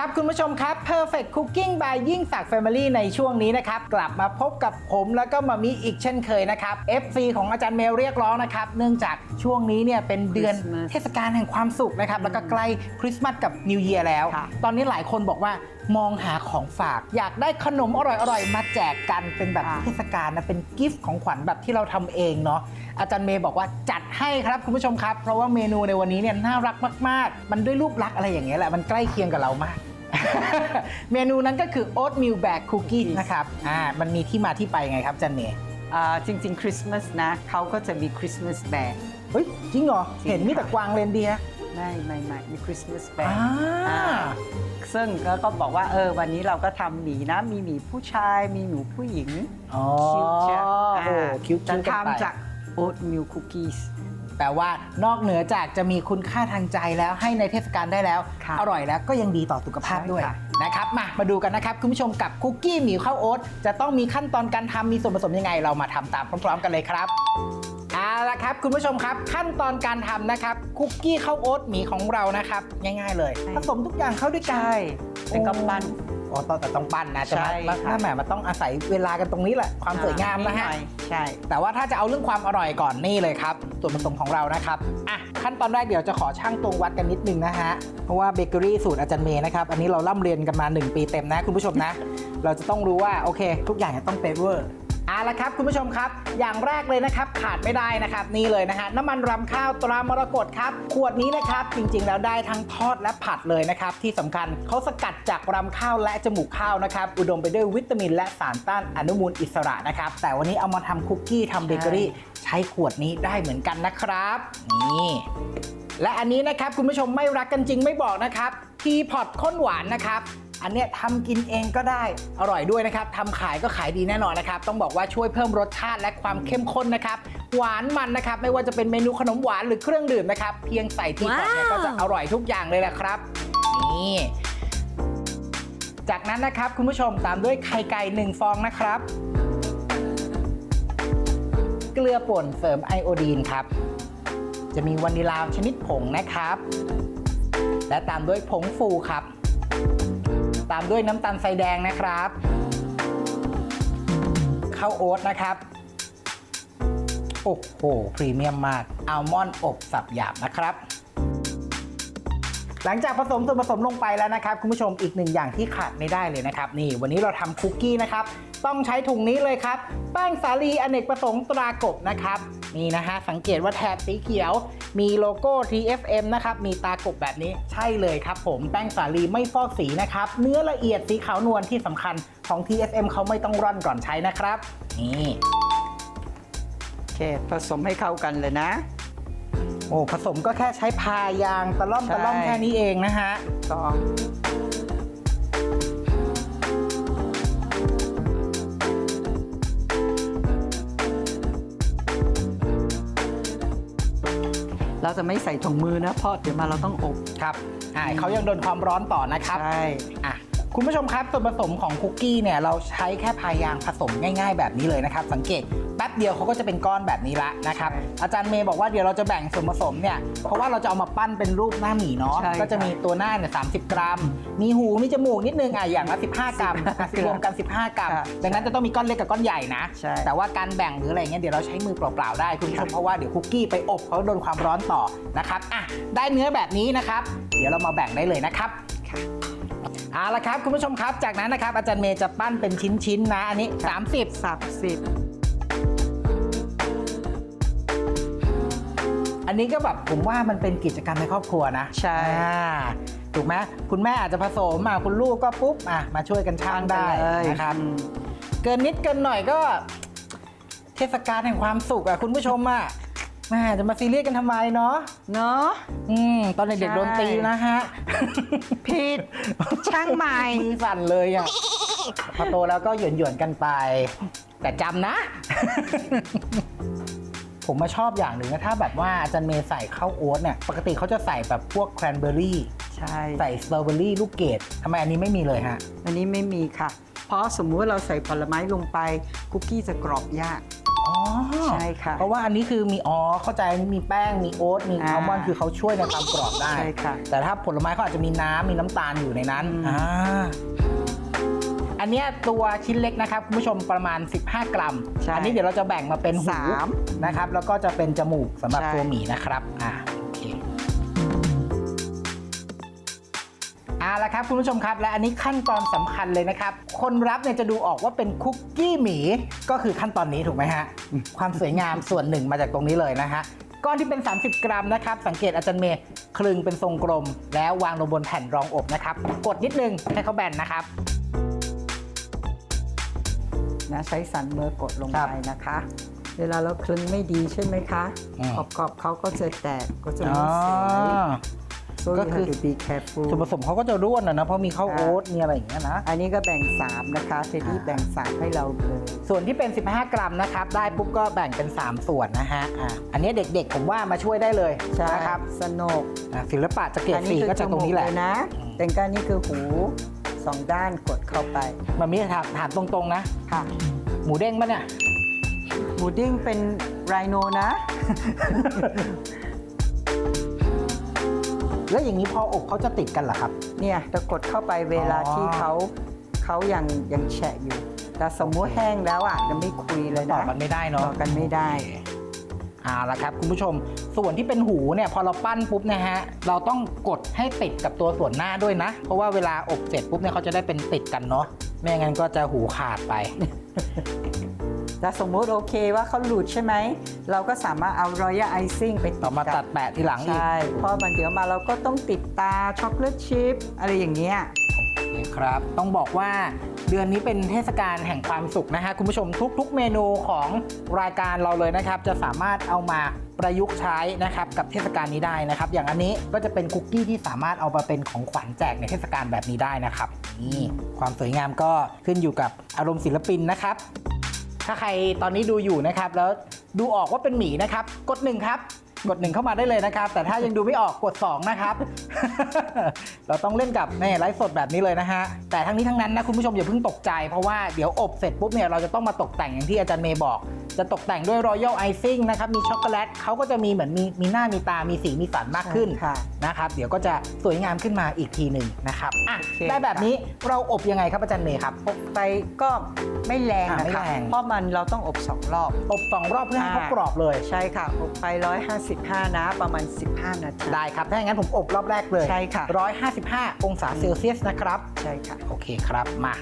ครับคุณผู้ชมครับ Perfect Cooking by ยิ่งศักดิ์ Family ในช่วงนี้นะครับ กลับมาพบกับผมแล้วก็มามีอีกเช่นเคยนะครับ FC ของอาจารย์เมลเรียกร้องนะครับ เนื่องจากช่วงนี้เนี่ยเป็นเดือน Christmas เทศกาลแห่งความสุขนะครับ แล้วก็ใกล้คริสต์มาสกับนิว e ย r แล้ว ค่ะ ตอนนี้หลายคนบอกว่ามองหาของฝาก อยากได้ขนมอร่อยๆ มาแจกกันเป็นแบบเทศกาลนะเป็นกิฟต์ของขวัญแบบที่เราทำเองเนาะอาจารย์เมย์บอกว่าจัดให้ครับคุณผู้ชมครับ เพราะว่าเมนูในวันนี้เนี่ยน่ารักมากๆ มันด้วยรูปลักษณ์อะไรอย่างเงี้ยแหละมันใกล้เคียงกับเรามาก เมนูนั้นก็คือ oatmeal bag cookies นะครับอ่ามันมีที่มาที่ไปยังไงครับอาจารย์เมย์อ่าจริง ๆ คริสต์มาสนะเขาก็จะมีคริสต์มาสแบกเฮ้ยจริงเหรอจริงเห็นมีแต่ค่ะกวางเรนเดียร์ไม่ไม่ไม่มีคริสต์มาสแบกอ่าซึ่งก็ก็บอกว่าเออวันนี้เราก็ทำหมีนะมีหมีผู้ชายมีหนูผู้หญิงอ๋อคิ้วจะโอ้คิ้วจะคิ้วกันไปทำจากโอ๊ตมิลคุกกี้ แปลว่านอกเหนือจากจะมีคุณค่าทางใจแล้วให้ในเทศกาลได้แล้ว ค่ะอร่อยแล้วก็ยังดีต่อสุขภาพใช่ด้วยค่ะ นะครับมามาดูกันนะครับ คุณผู้ชมกับคุกกี้หมี่ข้าวโอ๊ตจะต้องมีขั้นตอนการทำมีส่วนผสมยังไง เรามาทำตามพร้อมๆ กันเลยครับ เอาละครับคุณผู้ชมครับขั้นตอนการทำนะครับคุกกี้ข้าวโอ๊ตหมี่ของเรานะครับ ง่ายๆเลย ผสมทุกอย่างเข้าด้วยกัน ใช่เป็นกำปั้น อ๋อต้องแต่ต้องปั้นนะจะใช่มาค่ะถ้าแหมมันต้องอาศัยเวลากันตรงนี้แหละความสวยงามนะฮะหอยใช่ แต่ว่าถ้าจะเอาเรื่องความอร่อยก่อนนี่เลยครับส่วนผสมของเรานะครับอะขั้นตอนแรกเดี๋ยวจะขอช่างตวงวัดกันนิดนึงนะฮะเพราะว่าเบเกอรี่สูตรอาจารย์เมย์นะครับอันนี้เราล่ำเรียนกันมา 1 ปีเต็มนะคุณผู้ชมนะ เราจะต้องรู้ว่าโอเค ทุกอย่างจะต้องเป๊ะเวอร์ เอาละครับคุณผู้ชมครับ อย่างแรกเลยนะครับขาดไม่ได้นะครับ นี่เลยนะฮะน้ำมันรำข้าวตรามรกตครับ ขวดนี้นะครับ จริงๆ แล้วได้ทั้งทอดและผัดเลยนะครับ ที่สำคัญเขาสกัดจากรำข้าวและจมูกข้าวนะครับ อุดมไปด้วยวิตามินและสารต้านอนุมูลอิสระนะครับ แต่วันนี้เอามาทำคุกกี้ทำเบเกอรี่ใช้ขวดนี้ได้เหมือนกันนะครับ นี่และอันนี้นะครับคุณผู้ชมไม่รักกันจริงไม่บอกนะครับทีพอตข้นหวานนะครับ อันเนี้ยทำกินเองก็ได้อร่อยด้วยนะครับทำขายก็ขายดีแน่นอนนะครับ ต้องบอกว่าช่วยเพิ่มรสชาติและความเข้มข้นนะครับ หวานมันนะครับ ไม่ว่าจะเป็นเมนูขนมหวานหรือเครื่องดื่มนะครับ เพียงใส่ทีพอตเนี่ยว้าว ก็จะอร่อยทุกอย่างเลยแหละครับ นี่ จากนั้นนะครับคุณผู้ชมตามด้วยไข่ไก่หนึ่งฟองนะครับ เกลือป่นเสริมไอโอดีนครับ จะมีวานิลาชนิดผงนะครับ และตามด้วยผงฟูครับ ตามด้วยน้ำตาลทรายแดงนะครับข้าวโอ๊ตนะครับ โอ้โห พรีเมียมมากอัลมอนด์อบสับหยาบนะครับ หลังจากผสมส่วนผสมลงไปแล้วนะครับคุณผู้ชมอีกหนึ่งอย่างที่ขาดไม่ได้เลยนะครับนี่วันนี้เราทำคุกกี้นะครับต้องใช้ถุงนี้เลยครับแป้งสาลีอเนกประสงค์ตรากบนะครับนี่นะฮะสังเกตว่าแถบสีเขียว มีโลโก้ TFM นะครับมีตากบแบบนี้ใช่เลยครับผมแป้งสาลีไม่ฟอกสีนะครับเนื้อละเอียดสีขาวนวลที่สำคัญของ TFM เขาไม่ต้องร่อนก่อนใช้นะครับนี่โอเคผสมให้เข้ากันเลยนะ โอ้ผสมก็แค่ใช้พายางตะล่อมตะล่อมใช่แค่นี้เองนะฮะต้องเราจะไม่ใส่ถุงมือนะเพราะเดี๋ยวมาเราต้องอบครับอ่าเขายังโดนความร้อนต่อนะครับใช่อะคุณผู้ชมครับส่วนผสมของคุกกี้เนี่ยเราใช้แค่พายางผสมง่าย ๆ แบบนี้เลยนะครับ สังเกต แป๊บเดียวเขาก็จะเป็นก้อนแบบนี้ละนะครับ อาจารย์เมย์บอกว่าเดี๋ยวเราจะแบ่งส่วนผสมเนี่ย เพราะว่าเราจะเอามาปั้นเป็นรูปหน้าหมีเนาะ ใช่ก็จะมีตัวหน้าเนี่ยสากรัม มีหู มีจมูกนิดนึงอะอย่างละ 15 กรัมอะ15รวมกัน 15 กรัม ค่ะดังนั้นจะต้องมีก้อนเล็กกับก้อนใหญ่นะ ใช่แต่ว่าการแบ่งหรืออะไรเงี้ยเดี๋ยวเราใช้มือเปล่าๆได้คุณผู้ชมค่ะเพราะว่าเดี๋ยวคุกกี้ไปอบเขาโดนความร้อนต่อนะครับอะได้เนื้อแบบนี้นะครับ เดี๋ยวเรามาแบ่งได้เลยนะครับค่ะ เอาละครับคุณผู้ชมครับ จากนั้นนะครับอาจารย์เมย์จะปั้นเป็นชิ้นๆนะอันนี้ 30 สับสิบ นนี้ก็แบบผมว่ามันเป็นกิจกรรมในครอบครัวนะใช่อ่าถูกไหมคุณแม่อาจจะผสมอะคุณลูกก็ปุ๊บอะมาช่วยกันช่างได้เลยนะครับอืมเกินนิดเกินหน่อยก็ เทศกาลแห่งความสุขอะคุณผู้ชมอะแม่จะมาซีเรียสกันทำไมเนาะเนาะอืมตอนเด็กๆใช่โดนตีนะฮะผิดช่างใหม่มือสั่นเลยอะพอโตแล้วก็หยวนหยวนๆกันไป แต่จำนะ ผมมาชอบอย่างหนึ่งนะถ้าแบบว่าอาจารย์เมย์ใส่ข้าวโอ๊ตเนี่ยปกติเขาจะใส่แบบพวกแครนเบอร์รี่ใช่ใส่สตรอเบอรี่ลูกเกดทำไมอันนี้ไม่มีเลยฮะ อันนี้ไม่มีค่ะ เพราะสมมุติว่าเราใส่ผลไม้ลงไปคุกกี้จะกรอบยากออ๋อใช่ค่ะ เพราะว่าอันนี้คือมีอ๋อเข้าใจมีแป้งมีโอ๊ตมีอ่าอัลมอนด์คือเขาช่วยในความกรอบได้ ใช่ค่ะ แต่ถ้าผลไม้เขาอาจจะมีน้ำมีน้ำตาลอยู่ในนั้นอืมอ่า อันเนี้ยตัวชิ้นเล็กนะครับคุณผู้ชมประมาณ 15 กรัม ใช่อันี้เดี๋ยวเราจะแบ่งมาเป็นหูสามนะครับ แล้วก็จะเป็นจมูกสำหรับใช่ ตัวหมีนะครับอ่าโอเคเอาละครับคุณผู้ชมครับ และอันนี้ขั้นตอนสำคัญเลยนะครับ คนรับเนี่ยจะดูออกว่าเป็นคุกกี้หมี ก็คือขั้นตอนนี้ถูกไหมฮะ ความสวยงามส่วนหนึ่งมาจากตรงนี้เลยนะฮะก้อนที่เป็น 30 กรัมนะครับ สังเกตอาจารย์เมย์คลึงเป็นทรงกลม แล้ววางลงบนแผ่นรองอบนะครับ กดนิดนึงให้เขาแบนนะครับ นะใช้สันมือกดลงครับไปนะคะ เวลาเราคลึงไม่ดีใช่ไหมคะ อืม ขอบขอบๆเขาก็จะแตกก็จะอ๋ไม่อ สวย so ก็ you คือ have to be careful ส่วนผสมเขาก็จะร่วนนะนะเพราะมีข้าวโอ๊ตมีอะไรอย่างเงี้ยนะ อันนี้ก็แบ่ง 3 นะคะเทดดี้อ่าแบ่ง 3 ให้เราเลย ส่วนที่เป็น 15 กรัมนะครับ ได้ปุ๊บก็แบ่งเป็น 3 ส่วนนะฮะอะอันนี้เด็กๆ ผมว่ามาช่วยได้เลยใช่นะครับสนุกอะศิลปะจะเกรดสีก็จะตรงนี้แหละอัคือจมูกเยนะอืมแต่งก้านนี่คือหู สองด้านกดเข้าไปมันมีถามถามตรงๆนะ ค่ะ หมูเด้งปะเนี่ย หมูดิ้งเป็นไรโนนะ แล้วอย่างนี้พออบเขาจะติดกันเหรอครับ เนี่ยจะกดเข้าไปเวลาอ๋อที่เขาเขายังยังแฉะอยู่ แต่สมมุติแห้งแล้วอะจะไม่คุยเลยต่นะอกันไม่ได้เนาะ ต่อกันไม่ได้ เอาละครับคุณผู้ชมส่วนที่เป็นหูเนี่ยพอเราปั้นปุ๊บนะฮะเราต้องกดให้ติดกับตัวส่วนหน้าด้วยนะ เพราะว่าเวลาอบเสร็จปุ๊บเนี่ยเขาจะได้เป็นติดกันเนาะไม่งั้นก็จะหูขาดไปแต่สมมุติโอเคว่าเขาหลุดใช่ไหม เราก็สามารถเอา Royal Icing ไปติต่อดมากัตัดแปะทีหลังอีก ใช่เพราะมันเดี๋ยวมาเราก็ต้องติดตาช็อกโกแลตชิพอะไรอย่างเงี้ย นี่ครับ ต้องบอกว่าเดือนนี้เป็นเทศกาลแห่งความสุขนะฮะคุณผู้ชมทุก ๆ เมนูของรายการเราเลยนะครับ จะสามารถเอามาประยุกต์ใช้นะครับกับเทศกาลนี้ได้นะครับ อย่างอันนี้ก็จะเป็นคุกกี้ที่สามารถเอามาเป็นของขวัญแจกในเทศกาลแบบนี้ได้นะครับนี่ความสวยงามก็ขึ้นอยู่กับอารมณ์ศิลปินนะครับ ถ้าใครตอนนี้ดูอยู่นะครับแล้วดูออกว่าเป็นหมีนะครับ กดหนึ่งครับ กดหนึ่งเข้ามาได้เลยนะครับ แต่ถ้ายังดูไม่ออกกด 2 นะครับ เราต้องเล่นกับในไลฟ์สดแบบนี้เลยนะฮะ แต่ทั้งนี้ทั้งนั้นนะคุณผู้ชมอย่าเพิ่งตกใจ เพราะว่าเดี๋ยวอบเสร็จปุ๊บเนี่ยเราจะต้องมาตกแต่งอย่างที่อาจารย์เมย์บอก จะตกแต่งด้วยรอยัลไอซิ่งนะครับ มีช็อกโกแลตเขาก็จะมีเหมือนมีมีหน้ามีตามีสีมีสันมากขึ้นค่ะนะครับ เดี๋ยวก็จะสวยงามขึ้นมาอีกทีหนึ่งนะครับอะโอเคได้แบบนี้เราอบยังไงครับอาจารย์เมย์ครับอบไปก็ไม่แรงอ่านะไม่คะแรงเพราะมันเราต้องอบสองรอบอบสองรอบเพื่อให้เขากรอบเลยใช่ค่ะอบไป155นะ ประมาณ 15 นาที ได้ครับ ถ้าอย่างนั้นผมอบรอบแรกเลยใช่ค่ะ 155 องศาเซลเซียสนะครับ ใช่ค่ะ โอเคครับ มา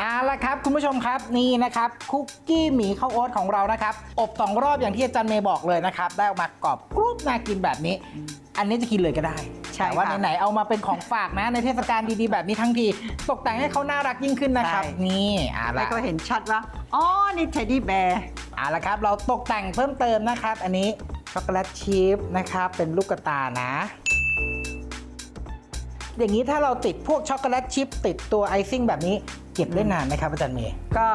เอาละครับ คุณผู้ชมครับนี่นะครับคุกกี้หมีข้าวโอ๊ตของเรานะครับ อบสองรอบอย่างที่อาจารย์เมย์บอกเลยนะครับ ได้ออกมากรอบกรุบน่ากินแบบนี้ อันนี้จะกินเลยก็ได้ใช่แต่ว่าค่ะไหนๆเอามาเป็นของฝากนะ ในเทศกาลดีๆแบบนี้ทั้งที ตกแต่งให้เขาน่ารักยิ่งขึ้นนะครับ ใช่ นี่เอาแล้วละก็เห็นชัดว่า อ๋อ นี่เทดดี้แบร์ เอาละครับ เราตกแต่งเพิ่มเติมนะครับ อันนี้ช็อกโกแลตชีพนะครับ เป็นลูกกระตานะ อย่างนี้ถ้าเราติดพวกช็อกโกแลตชิพติดตัวไอซิ่งแบบนี้เก็บได้นานไหมครับอาจารย์เมย์ก็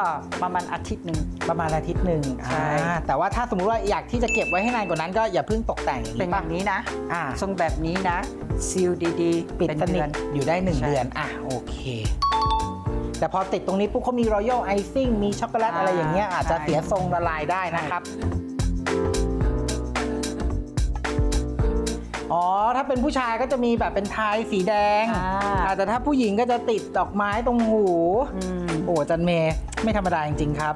ประมาณอาทิตย์หนึ่งประมาณอาทิตย์หนึ่งใช่อ่าแต่ว่าถ้าสมมุติว่าอยากที่จะเก็บไว้ให้นานกว่านั้นก็อย่าเพิ่งตกแต่งอย่างเป็นนี้แบป่ะบนี้นะอ่าทรงแบบนี้นะซีลดีๆ ปิดเป็นสนิเดืทอนอยู่ได้1ใช่เดือนอะโอเคแต่พอติดตรงนี้ปุ๊บเขามีรอยัลไอซิ่งมีช็อกโกแลตอ่าอะไรอย่างเงี้ยอาจจะใช่เสียทรงละลายได้นะครับ เป็นผู้ชายก็จะมีแบบเป็นทายสีแดงอ่า อ่าแต่ถ้าผู้หญิงก็จะติดดอกไม้ตรงหูอืมโอ้จันเมย์ไม่ธรรมดาจริงๆครับ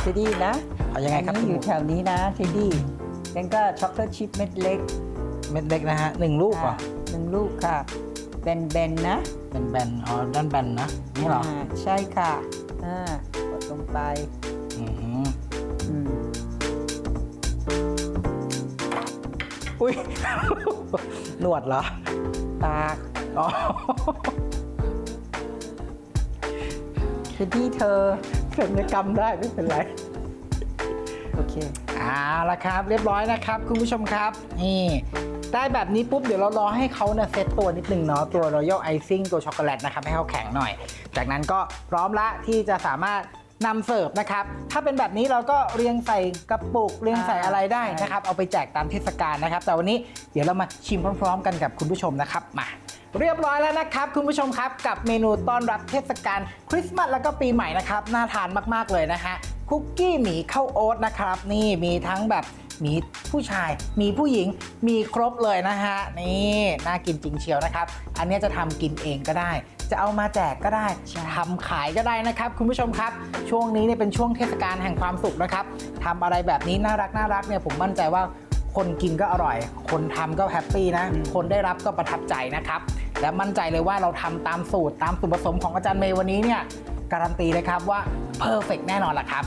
เทดดี้นะเอายังไงครับอันนี้อยู่แถวนี้นะเทดดี้แล้วก็ช็อกโกแลตชิพเม็ดเล็กเม็ดเล็กนะฮะหนึ่งลูกเหรออ่าหนึ่งลูกค่ะแบนๆนะเป็นแบนอ๋อด้านแบนนะนี่เหรอาใช่ค่ะอ่ากดลงไป อุ้ยหนวดเหรอปาอ๋อเทดดี้เธอศัลยกรรมได้ไม่เป็นไรโอเคเอาละครับ เรียบร้อยนะครับคุณผู้ชมครับ นี่ได้แบบนี้ปุ๊บ เดี๋ยวเรารอให้เขาเนี่ยเซตตัวนิดนึงเนาะตัว Royal Icing ตัวช็อกโกแลตนะครับ ให้เขาแข็งหน่อย จากนั้นก็พร้อมละที่จะสามารถ นำเสิร์ฟนะครับ ถ้าเป็นแบบนี้เราก็เรียงใส่กระปุกเรียงใส่อะไรได้นะครับ เอาไปแจกตามเทศกาลนะครับ แต่วันนี้เดี๋ยวเรามาชิมพร้อม ๆ กันกับคุณผู้ชมนะครับมาเรียบร้อยแล้วนะครับคุณผู้ชมครับกับเมนูต้อนรับเทศกาลคริสต์มาสแล้วก็ปีใหม่นะครับน่าทานมากๆเลยนะฮะคุกกี้หมีข้าวโอ๊ตนะครับ นี่มีทั้งแบบ มีผู้ชายมีผู้หญิงมีครบเลยนะฮะนี่น่ากินจริงเชียวนะครับ อันนี้จะทำกินเองก็ได้ จะเอามาแจกก็ได้ใช่ทำขายก็ได้นะครับ คุณผู้ชมครับ ช่วงนี้เนี่ยเป็นช่วงเทศกาลแห่งความสุขนะครับทำอะไรแบบนี้น่ารักน่ารักเนี่ยผมมั่นใจว่าคนกินก็อร่อย คนทำก็แฮปปี้นะ คนได้รับก็ประทับใจนะครับ และมั่นใจเลยว่าเราทำตามสูตรตามส่วนผสมของอาจารย์เมย์วันนี้เนี่ยการันตีเลยครับว่าเพอร์เฟกแน่นอนล่ะครับ